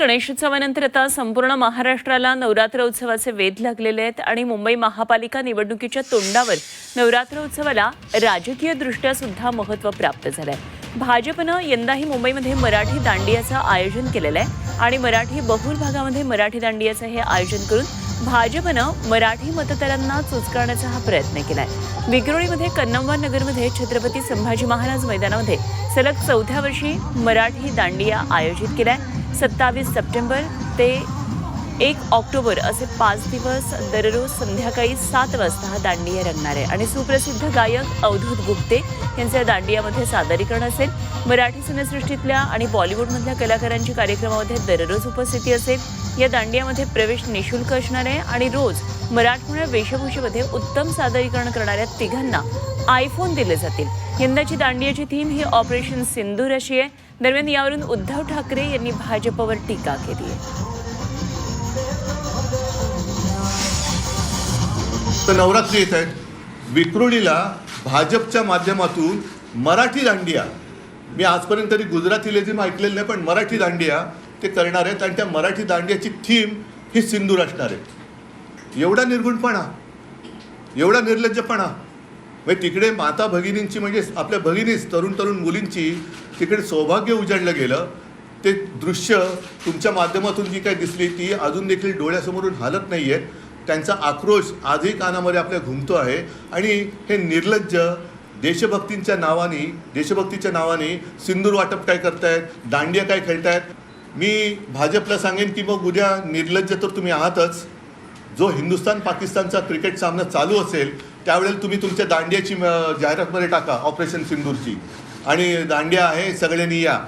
गणेशोत्सवानंतर आता संपूर्ण महाराष्ट्राला नवरात्र उत्सवाचे वेध लागलेले आहेत आणि मुंबई महापालिका निवडणुकीच्या तोंडावर नवरात्र उत्सवाला राजकीय दृष्ट्या सुद्धा महत्त्व प्राप्त झालंय. भाजपनं यंदाही मुंबईमध्ये मराठी दांडियाचं आयोजन केलेलं आहे आणि मराठी बहुल भागामध्ये मराठी दांडियाचं हे आयोजन करून भाजपनं मराठी मतदारांना चुचकारण्याचा हा प्रयत्न केलाय. विक्रोळीमध्ये कन्नमवार नगरमध्ये छत्रपती संभाजी महाराज मैदानामध्ये सलग चौथ्या वर्षी मराठी दांडिया आयोजित केलाय. सत्तावीस सप्टेंबर ते एक ऑक्टोबर असे पाच दिवस दररोज संध्याकाळी सात वाजता हा दांडिया रंगणार आहे. आणि सुप्रसिद्ध गायक अवधूत गुप्ते यांचं या दांडियामध्ये सादरीकरण असेल. मराठी सिनेसृष्टीतल्या आणि बॉलिवूडमधल्या कलाकारांची कार्यक्रमामध्ये दररोज उपस्थिती असेल. या दांडियामध्ये प्रवेश निशुल्क असणार आहे आणि रोज मराठमोळ्या वेशभूषेमध्ये उत्तम सादरीकरण करणाऱ्या तिघांना आयफोन दिले जातील. यंदाची दांडियाची थीम ही ऑपरेशन सिंदूर अशी आहे. दरम्यान यावरून उद्धव ठाकरे यांनी भाजपवर टीका केली आहे. तर नवरात्री येत आहेत. विक्रोळीला भाजपच्या माध्यमातून मराठी दांडिया. मी आजपर्यंत तरी गुजराती लेझिम ऐकलेलं नाही पण मराठी दांडिया ते करणार आहेत आणि त्या मराठी दांडियाची थीम ही सिंदूर असणार आहे. एवढा निर्गुणपणा एवढा निर्लज्जपणा. म्हणजे तिकडे माता भगिनींची म्हणजे आपल्या भगिनीच तरुण तरुण मुलींची तिकडे सौभाग्य उजाडलं गेलं. ते दृश्य तुमच्या माध्यमातून जी काही दिसली ती अजून देखील डोळ्यासमोरून हालत नाही आहे त्यांचा आक्रोश आजही कानामध्ये आपल्या घुमतो आहे. आणि हे निर्लज्ज देशभक्तींच्या नावाने देशभक्तीच्या नावाने सिंदूर वाटप काय करतायत? दांडिया काय खेळतायत? मी भाजपला सांगेन की मग उद्या निर्लज्ज तर तुम्ही आहातच. जो हिंदुस्तान पाकिस्तानचा क्रिकेट सामना चालू असेल त्यावेळेला तुम्ही तुमच्या दांडियाची जाहिरातमध्ये टाका ऑपरेशन सिंदूरची. आणि दांडिया आहे सगळ्यांनी या.